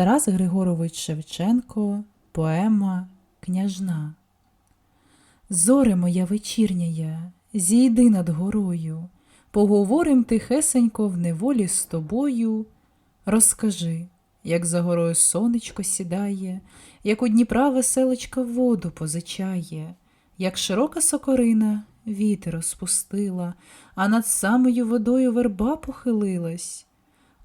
Тарас Григорович Шевченко, поема Княжна. Зоре моя вечірняя, зійди над горою, поговорим тихесенько в неволі з тобою. Розкажи, як за горою сонечко сідає, як у Дніпра веселочка воду позичає, як широка сокорина вітер розпустила, а над самою водою верба похилилась,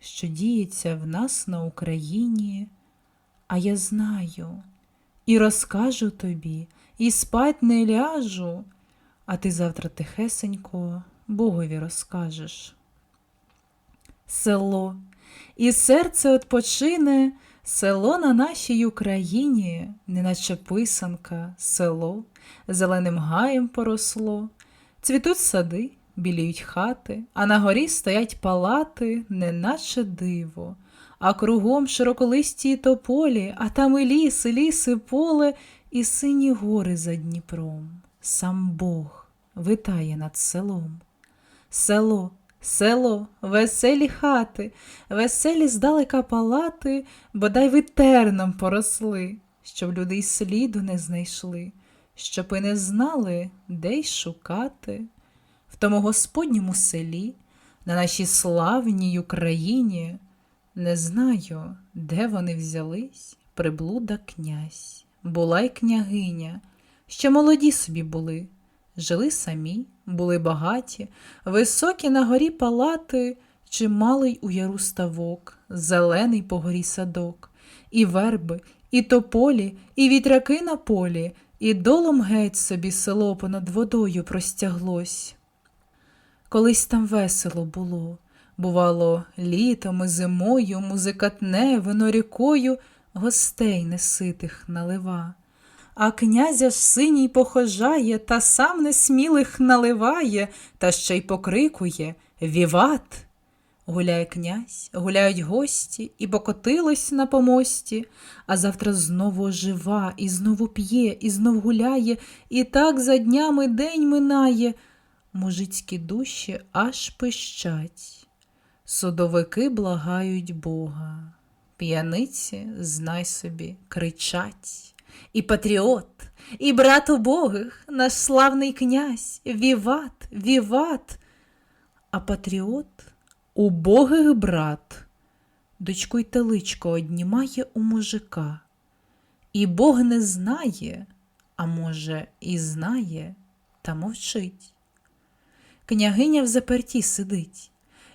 що діється в нас на Україні, а я знаю, і розкажу тобі, і спать не ляжу, а ти завтра тихесенько Богові розкажеш. Село, і серце отпочине, село на нашій Україні, неначе писанка, село, зеленим гаєм поросло, цвітуть сади, біліють хати, а на горі стоять палати, неначе диво, а кругом широколисті тополі, а там і ліс, і ліс, і поле, і сині гори за Дніпром. Сам Бог витає над селом. Село, село, веселі хати, веселі здалека палати, бодай ви терном поросли, щоб люди й сліду не знайшли, щоб і не знали, де й шукати. Тому Господньому селі, на нашій славній Україні, не знаю, де вони взялись, приблуда князь, була й княгиня, ще молоді собі були, жили самі, були багаті, високі на горі палати, чималий у яру ставок, зелений по горі садок, і верби, і тополі, і вітряки на полі, і долом геть собі село понад водою простяглось. Колись там весело було, бувало, літом і зимою, музикатне, вино рікою, гостей неситих налива. А князя ж синій похожає, та сам несмілих наливає, та ще й покрикує Віват! Гуляє князь, гуляють гості, і покотилось на помості, а завтра знову ожива, і знову п'є, і знов гуляє, і так за днями день минає. Мужицькі душі аж пищать. Судовики благають Бога, п'яниці, знай собі, кричать. І патріот, і брат убогих, наш славний князь, віват, віват. А патріот убогих брат, дочку й теличко однімає у мужика. І Бог не знає, а може, і знає, та мовчить. Княгиня в заперті сидить,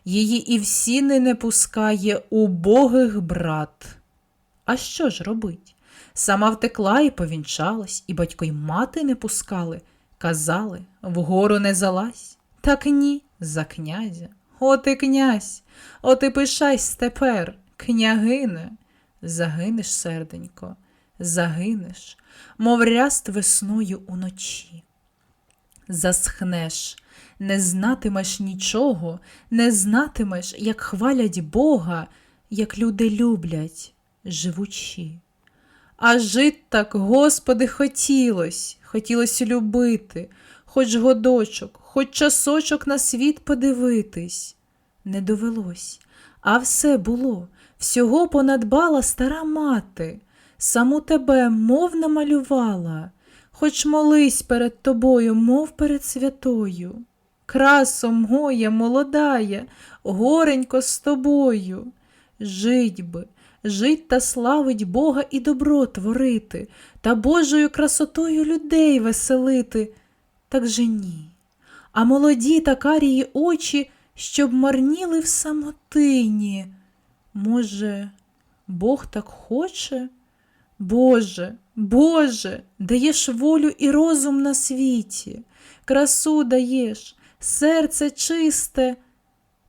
її і в сіни не пускає убогих брат. А що ж робить? Сама втекла і повінчалась, і батько й мати не пускали, казали вгору не залазь. Так ні, за князя. О ти князь, о ти пишайсь тепер, княгине. Загинеш, серденько, загинеш, мов ряст весною уночі. Засхнеш, не знатимеш нічого, не знатимеш, як хвалять Бога, як люди люблять, живучі. А жить так, Господи, хотілось, хотілось любити, хоч годочок, хоч часочок на світ подивитись. Не довелось, а все було, всього понадбала стара мати, саму тебе, мов намалювала, хоч молись перед тобою, мов перед святою. Красо моя молодая, горенько з тобою. Жить би, жить та славить Бога і добро творити, та Божою красотою людей веселити. Так же ні. А молоді та карії очі, щоб марніли в самотині. Може, Бог так хоче? Боже, Боже, даєш волю і розум на світі, красу даєш, серце чисте,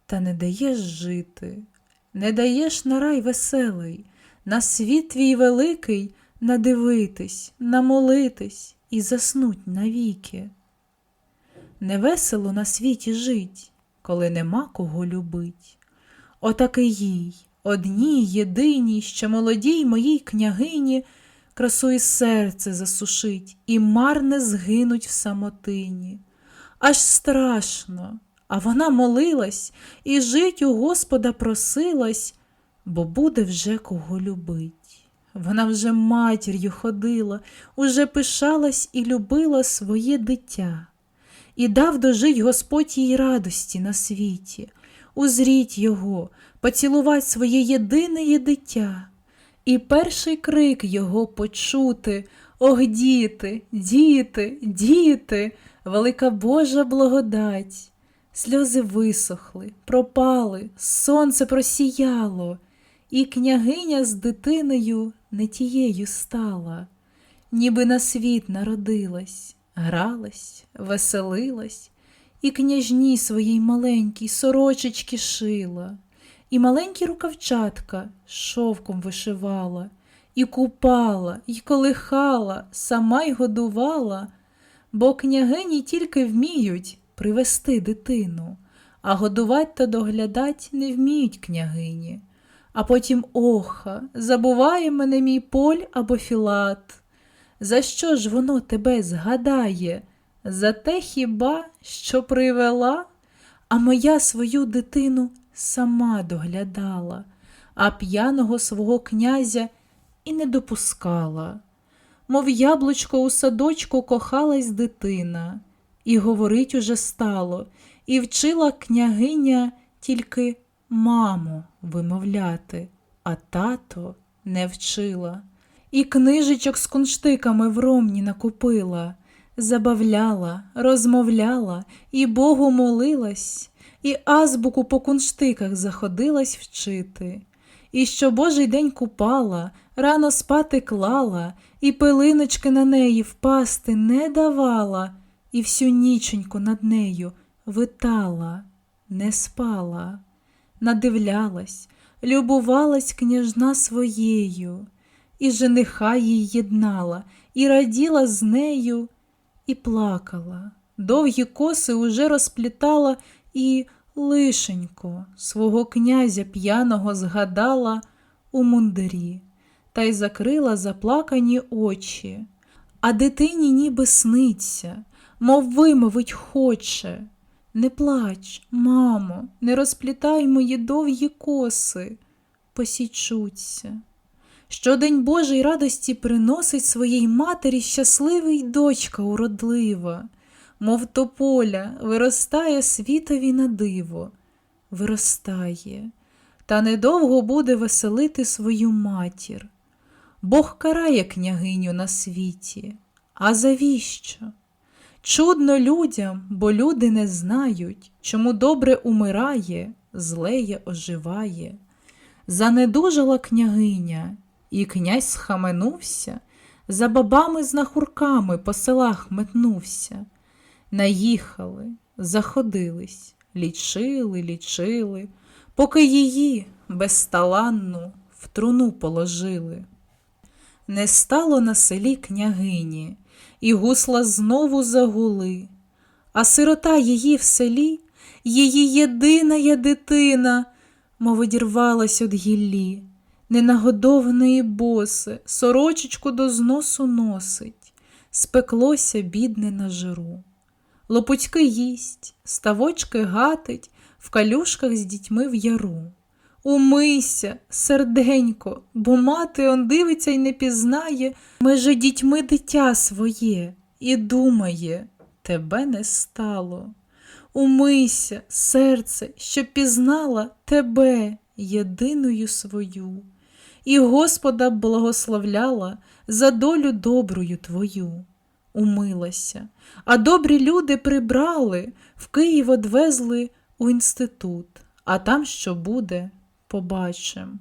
та не даєш жити, не даєш на рай веселий, на світ твій великий надивитись, намолитись і заснуть навіки. Невесело на світі жить, коли нема кого любить. Отаки їй, одній єдиній, що молодій моїй княгині, красу і серце засушить, і марне згинуть в самотині. Аж страшно, а вона молилась і жить у Господа просилась, бо буде вже кого любить. Вона вже матір'ю ходила, уже пишалась і любила своє дитя. І дав дожить Господь їй радості на світі, узріть його, поцілувать своє єдине дитя, і перший крик його почути Ох, діти, діти, діти, велика Божа благодать. Сльози висохли, пропали, сонце просіяло, і княгиня з дитиною не тією стала, ніби на світ народилась, гралась, веселилась, і княжні своїй маленькій сорочечки шила, і маленькі рукавчатка шовком вишивала, і купала, і колихала, сама й годувала, бо княгині тільки вміють привести дитину, а годувать та доглядать не вміють княгині. А потім оха, забуває мене мій поль або філат. За що ж воно тебе згадає? За те хіба, що привела, а моя свою дитину сама доглядала, а п'яного свого князя і не допускала. Мов яблучко у садочку кохалась дитина, і говорить уже стало, і вчила княгиня тільки маму вимовляти, а тато не вчила. І книжечок з кунштиками в ромні накупила, забавляла, розмовляла, і Богу молилась, і азбуку по кунштиках заходилась вчити. І що Божий день купала, рано спати клала, і пилиночки на неї впасти не давала, і всю ніченьку над нею витала, не спала, надивлялась, любувалась княжна своєю, і жениха їй єднала, і раділа з нею, і плакала. Довгі коси уже розплітала і лишенько свого князя п'яного згадала у мундирі та й закрила заплакані очі, а дитині ніби сниться, мов вимовить хоче. Не плач, мамо, не розплітай мої довгі коси, посічуться. Щодень Божий радості приносить своїй матері щасливий дочка уродлива, мов тополя, виростає світові на диво, виростає, та недовго буде веселити свою матір. Бог карає княгиню на світі, а завіщо? Чудно людям, бо люди не знають, чому добре умирає, злеє оживає. Занедужала княгиня, і князь схаменувся, за бабами з нахурками по селах метнувся. Наїхали, заходились, лічили, лічили, поки її безталанну в труну положили. Не стало на селі княгині, і гусла знову загули, а сирота її в селі, її єдина дитина, мов одірвалась од гіллі, ненагодованої боси, сорочечку до зносу носить, спеклося, бідне на жиру. Лопутьки їсть, ставочки гатить, в калюшках з дітьми в яру. Умийся, серденько, бо мати он дивиться й не пізнає, меже дітьми дитя своє, і думає, тебе не стало. Умийся, серце, щоб пізнала тебе, єдиною свою, і Господа благословляла за долю добрую твою. Умилася, а добрі люди прибрали, в Київ одвезли у інститут, а там що буде побачим.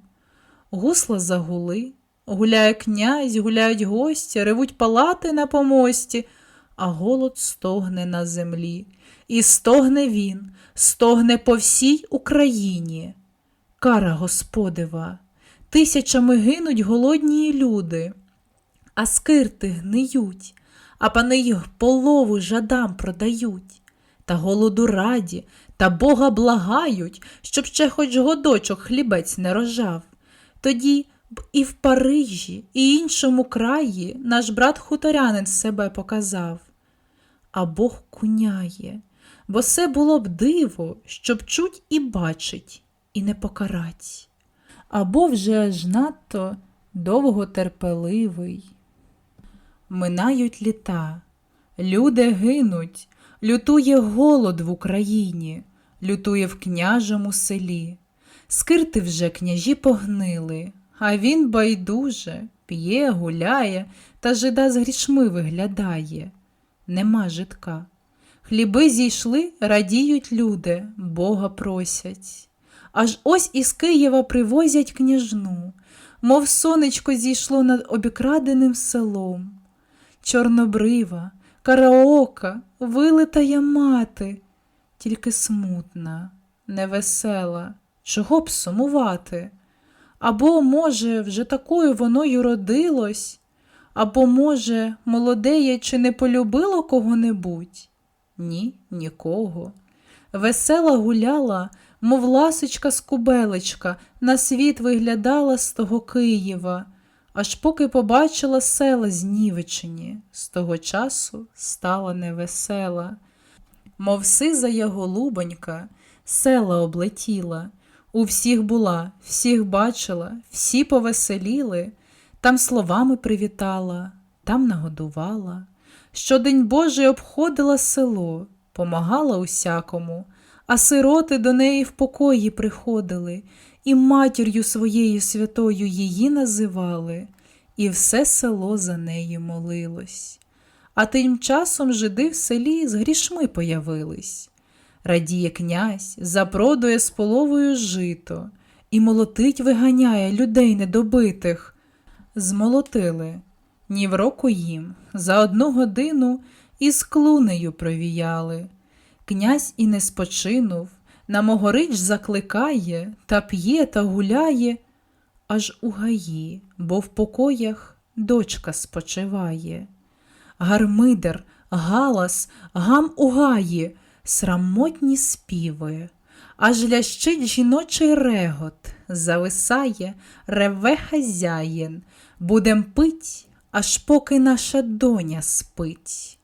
Гусла загули, гуляє князь, гуляють гості, ревуть палати на помості, а голод стогне на землі. І стогне він, стогне по всій Україні. Кара Господева, тисячами гинуть голодні люди, а скирти гниють, а пани їх полову жадам продають, та голоду раді, та Бога благають, щоб ще хоч годочок хлібець не рожав. Тоді б і в Парижі, і іншому краї наш брат хуторянин себе показав. А Бог куняє, бо це було б диво, щоб чуть і бачить, і не покарать. Або вже аж надто довготерпеливий. Минають літа, люди гинуть, лютує голод в Україні, лютує в княжому селі. Скирти вже княжі погнили, а він байдуже п'є, гуляє та жида з грішми виглядає. Нема житка. Хліби зійшли, радіють люди, Бога просять. Аж ось із Києва привозять княжну, мов сонечко зійшло над обікраденим селом. Чорнобрива, караока, вилитая мати, тільки смутна, невесела, чого б сумувати? Або, може, вже такою воно й родилось, або, може, молодеє чи не полюбило кого-небудь? Ні, нікого. Весела гуляла, мов ласочка скубелечка, на світ виглядала з того Києва, аж поки побачила села знівечені, з того часу стала невесела. Мов сизая голубонька, села облетіла, у всіх була, всіх бачила, всі повеселіли, там словами привітала, там нагодувала. Щодень Божий обходила село, помагала усякому, а сироти до неї в покої приходили, і матір'ю своєю святою її називали, і все село за нею молилось. А тим часом жиди в селі з грішми появились. Радіє князь, запродує з половою жито, і молотить виганяє людей недобитих. Змолотили, ні в року їм, за одну годину із клунею провіяли. Князь і не спочинув, на могорич закликає, та п'є та гуляє, аж у гаї, бо в покоях дочка спочиває. Гармидер, галас, гам у гаї, срамотні співи, аж лящить жіночий регот, зависає, реве хазяїн, будем пить, аж поки наша доня спить.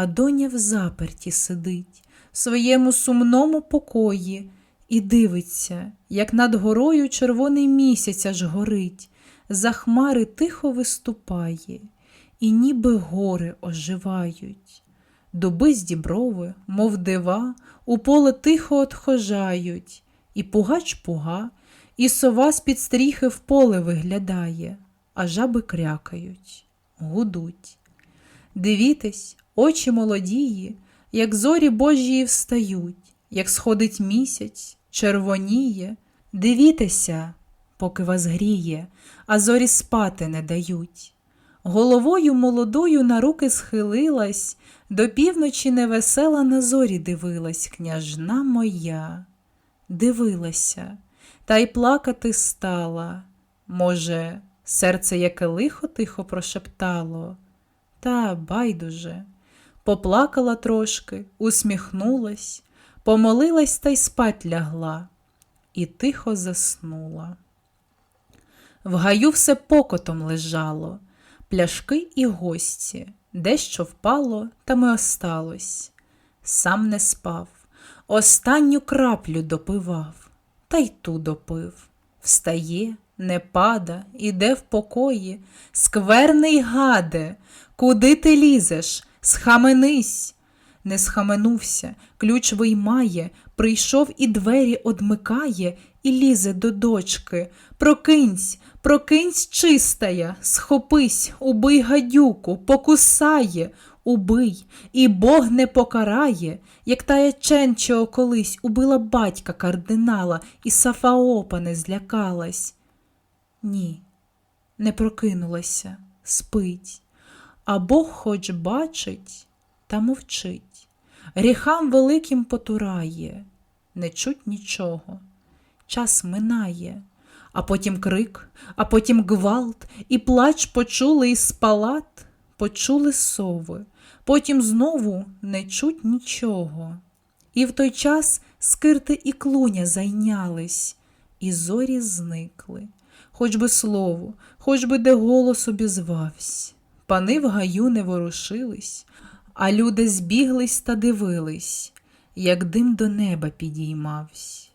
А доня в заперті сидить в своєму сумному покої і дивиться, як над горою червоний місяць аж горить, за хмари тихо виступає, і ніби гори оживають. Дуби з діброви, мов дива, у поле тихо отхожають, і пугач пуга, і сова з-під стріхи в поле виглядає, а жаби крякають, гудуть. Дивітесь, очі молодії, як зорі Божії встають, як сходить місяць, червоніє. Дивітеся, поки вас гріє, а зорі спати не дають. Головою молодою на руки схилилась, до півночі невесела на зорі дивилась, княжна моя. Дивилася, та й плакати стала. Може, серце яке лихо тихо прошептало, та байдуже. Поплакала трошки, усміхнулась, помолилась та й спать лягла, і тихо заснула. В гаю все покотом лежало, пляшки і гості, дещо впало, та ми осталось. Сам не спав, останню краплю допивав, та й ту допив. Встає, не пада, іде в покої. Скверний гаде, куди ти лізеш? Схаменись. Не схаменувся, ключ виймає, прийшов і двері одмикає, і лізе до дочки. Прокинься, прокинься чистая, схопись, убий гадюку, покусає, убий, і Бог не покарає, як тая Ченчо колись убила батька кардинала, і Сафаопа не злякалась. Ні, не прокинулася, спить, а Бог хоч бачить та мовчить, гріхам великим потурає, не чуть нічого. Час минає, а потім крик, а потім гвалт, і плач почули із палат, почули сови, потім знову не чуть нічого. І в той час скирти і клуня зайнялись, і зорі зникли, хоч би слово, хоч би де голос обізвавсь. Пани в гаю не ворушились, а люди збіглись та дивились, як дим до неба підіймавсь.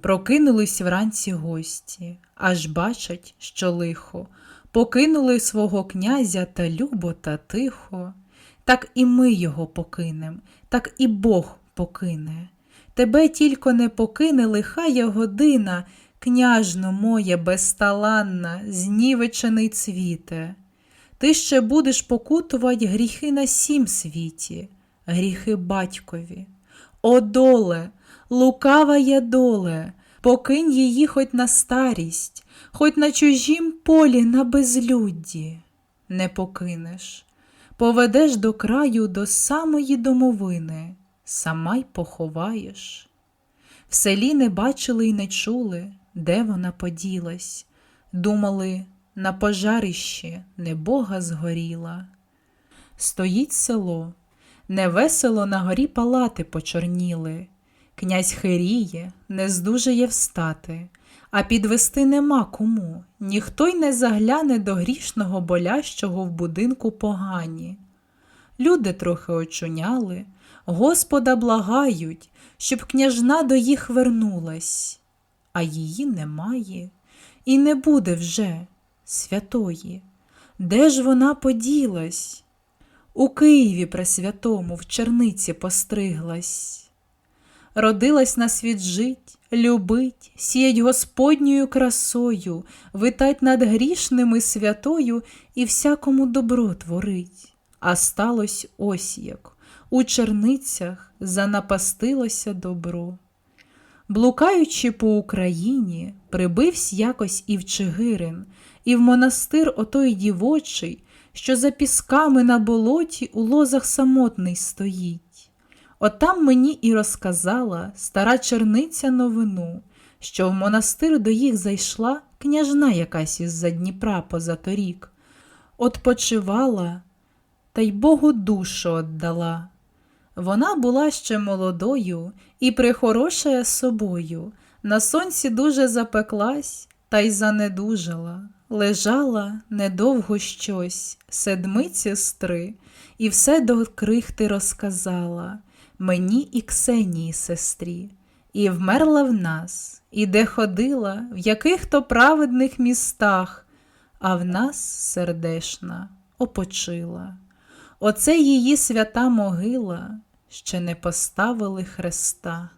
Прокинулись вранці гості, аж бачать, що лихо, покинули свого князя та любо та тихо. Так і ми його покинем, так і Бог покине. Тебе тільки не покине лихая година, княжно моє безталанна, знівечений цвіте. Ти ще будеш покутувати гріхи на сім світі, гріхи батькові. О, доле, лукава я доле, покинь її хоть на старість, хоть на чужім полі на безлюдді. Не покинеш, поведеш до краю до самої домовини, сама й поховаєш. В селі не бачили й не чули, де вона поділась, думали, на пожарищі небога згоріла. Стоїть село, невесело на горі палати почорніли. Князь хиріє, не здужає встати, а підвести нема кому, ніхто й не загляне до грішного болящого в будинку погані. Люди трохи очуняли, Господа благають, щоб княжна до їх вернулась, а її немає, і не буде вже святої. Де ж вона поділась? У Києві Пресвятому в черниці постриглась. Родилась на світ жить, любить, сіять Господньою красою, витать над грішними святою і всякому добро творить. А сталось ось як у черницях занапастилося добро. Блукаючи по Україні, прибивсь якось і в Чигирин, і в монастир отой дівочий, що за пісками на болоті у лозах самотний стоїть. Отам мені і розказала стара черниця новину, що в монастир до їх зайшла княжна якась із-за Дніпра позаторік. Отпочивала, та й Богу душу отдала. Вона була ще молодою і прихорошая собою, на сонці дуже запеклась та й занедужала, лежала недовго щось, седмиць сестри, і все до крихти розказала мені і Ксенії сестрі, і вмерла в нас, і де ходила, в яких то праведних містах, а в нас сердешна опочила. Оце її свята могила, ще не поставили хреста.